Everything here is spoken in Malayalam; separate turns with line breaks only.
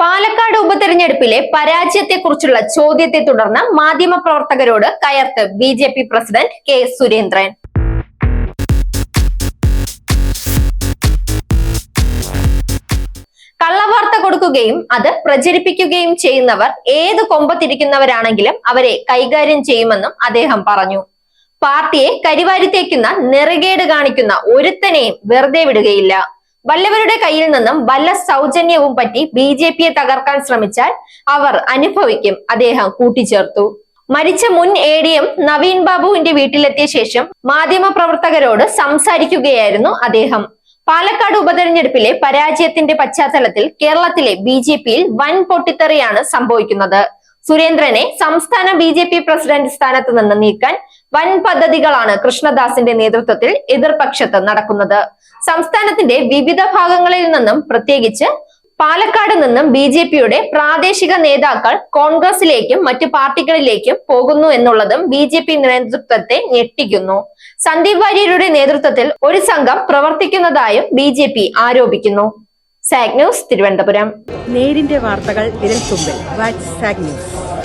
പാലക്കാട് ഉപതെരഞ്ഞെടുപ്പിലെ പരാജയത്തെക്കുറിച്ചുള്ള ചോദ്യത്തെ തുടർന്ന് മാധ്യമപ്രവർത്തകരോട് കയർത്ത് B J P president K Surendran. കള്ളവാർത്ത കൊടുക്കുകയും അത് പ്രചരിപ്പിക്കുകയും ചെയ്യുന്നവർ ഏത് കൊമ്പത്തിരിക്കുന്നവരാണെങ്കിലും അവരെ കൈകാര്യം ചെയ്യുമെന്നും അദ്ദേഹം പറഞ്ഞു. പാർട്ടിയെ കരിവാരിത്തേക്കുന്ന നെറുകേട് കാണിക്കുന്ന ഒരുത്തനെയും വെറുതെ വിടുകയില്ല. വല്ലവരുടെ കയ്യിൽ നിന്നും വല്ല സൗജന്യവും പറ്റി ബി ജെ പിയെ തകർക്കാൻ ശ്രമിച്ചാൽ അവർ അനുഭവിക്കും. അദ്ദേഹം കൂട്ടിച്ചേർത്തു. മരിച്ച മുൻ എ ഡി എം നവീൻ ബാബുവിന്റെ വീട്ടിലെത്തിയ ശേഷം മാധ്യമപ്രവർത്തകരോട് സംസാരിക്കുകയായിരുന്നു അദ്ദേഹം. പാലക്കാട് ഉപതെരഞ്ഞെടുപ്പിലെ പരാജയത്തിന്റെ പശ്ചാത്തലത്തിൽ കേരളത്തിലെ ബി ജെ പിയിൽ വൻ പൊട്ടിത്തെറിയാണ് സംഭവിക്കുന്നത്. സുരേന്ദ്രനെ സംസ്ഥാന ബി ജെ പി പ്രസിഡന്റ് സ്ഥാനത്ത് നിന്ന് നീക്കാൻ വൻ പദ്ധതികളാണ് കൃഷ്ണദാസിന്റെ നേതൃത്വത്തിൽ എതിർപക്ഷത്ത് നടക്കുന്നത്. സംസ്ഥാനത്തിന്റെ വിവിധ ഭാഗങ്ങളിൽ നിന്നും പ്രത്യേകിച്ച് പാലക്കാട് നിന്നും ബി ജെ പിയുടെ പ്രാദേശിക നേതാക്കൾ കോൺഗ്രസിലേക്കും മറ്റു പാർട്ടികളിലേക്കും പോകുന്നു എന്നുള്ളതും ബി ജെ പി നേതൃത്വത്തെ ഞെട്ടിക്കുന്നു. സന്ദീപ് വാര്യരുടെ നേതൃത്വത്തിൽ ഒരു സംഘം പ്രവർത്തിക്കുന്നതായും ബി ജെ പി ആരോപിക്കുന്നു. Zag news Thiruvananthapuram.
നേരിന്റെ വാർത്തകൾ സാഗ് ന്യൂസ്.